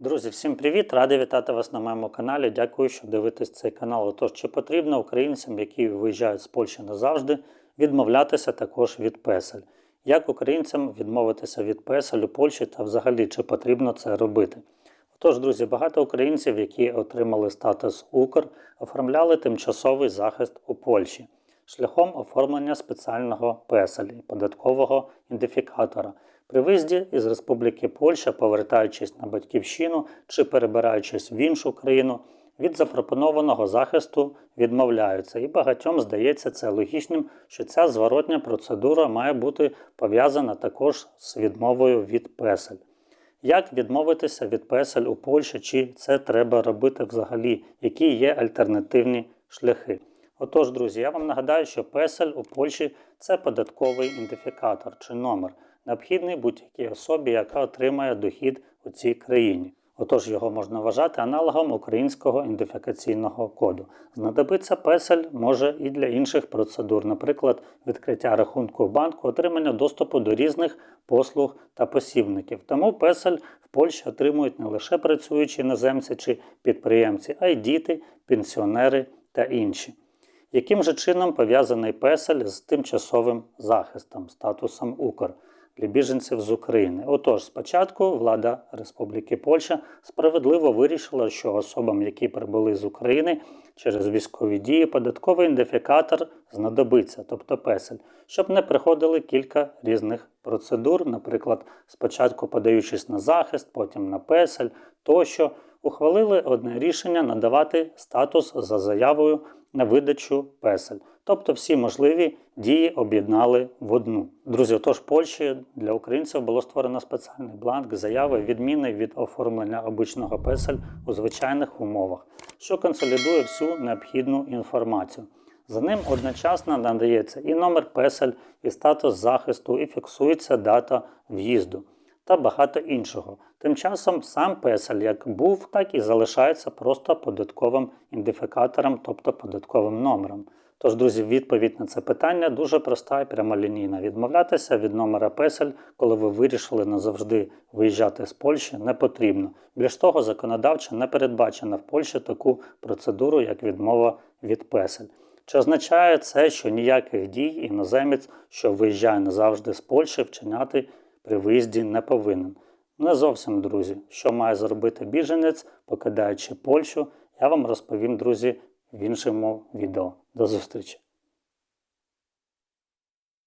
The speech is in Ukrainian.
Друзі, всім привіт! Радий вітати вас на моєму каналі. Дякую, що дивитесь цей канал. Отож, чи потрібно українцям, які виїжджають з Польщі назавжди, відмовлятися також від песель? Як українцям відмовитися від песель у Польщі та взагалі чи потрібно це робити? Отож, друзі, багато українців, які отримали статус Укр, оформляли тимчасовий захист у Польщі шляхом оформлення спеціального песелі податкового ідентифікатора. При виїзді із Республіки Польща, повертаючись на батьківщину чи перебираючись в іншу країну, від запропонованого захисту відмовляються, і багатьом здається це логічним, що ця зворотня процедура має бути пов'язана також з відмовою від песель. Як відмовитися від песель у Польщі, чи це треба робити взагалі, які є альтернативні шляхи? Отож, друзі, я вам нагадаю, що песель у Польщі це податковий ідентифікатор чи номер, необхідний будь-якій особі, яка отримає дохід у цій країні. Отож, його можна вважати аналогом українського ідентифікаційного коду. Знадобиться песель може і для інших процедур, наприклад, відкриття рахунку в банку, отримання доступу до різних послуг та посібників. Тому песель в Польщі отримують не лише працюючі іноземці чи підприємці, а й діти, пенсіонери та інші. Яким же чином пов'язаний песель з тимчасовим захистом, статусом Укр для біженців з України? Отож, спочатку влада Республіки Польща справедливо вирішила, що особам, які прибули з України через військові дії, податковий ідентифікатор знадобиться, тобто песель, щоб не приходили кілька різних процедур, наприклад, спочатку подаючись на захист, потім на песель тощо. Ухвалили одне рішення надавати статус за заявою на видачу песель. Тобто всі можливі дії об'єднали в одну. Друзі, тож Польщі для українців було створено спеціальний бланк заяви відміни від оформлення обичного песель у звичайних умовах, що консолідує всю необхідну інформацію. За ним одночасно надається і номер песель, і статус захисту, і фіксується дата в'їзду та багато іншого. Тим часом сам песель як був, так і залишається просто податковим ідентифікатором, тобто податковим номером. Тож, друзі, відповідь на це питання дуже проста і прямолінійна. Відмовлятися від номера песель, коли ви вирішили назавжди виїжджати з Польщі, не потрібно. Більш того, законодавчо не передбачено в Польщі таку процедуру, як відмова від песель. Чи означає це, що ніяких дій іноземець, що виїжджає назавжди з Польщі, вчиняти при виїзді не повинен? Не зовсім, друзі, що має зробити біженець, покидаючи Польщу, я вам розповім, друзі, в іншому відео. До зустрічі!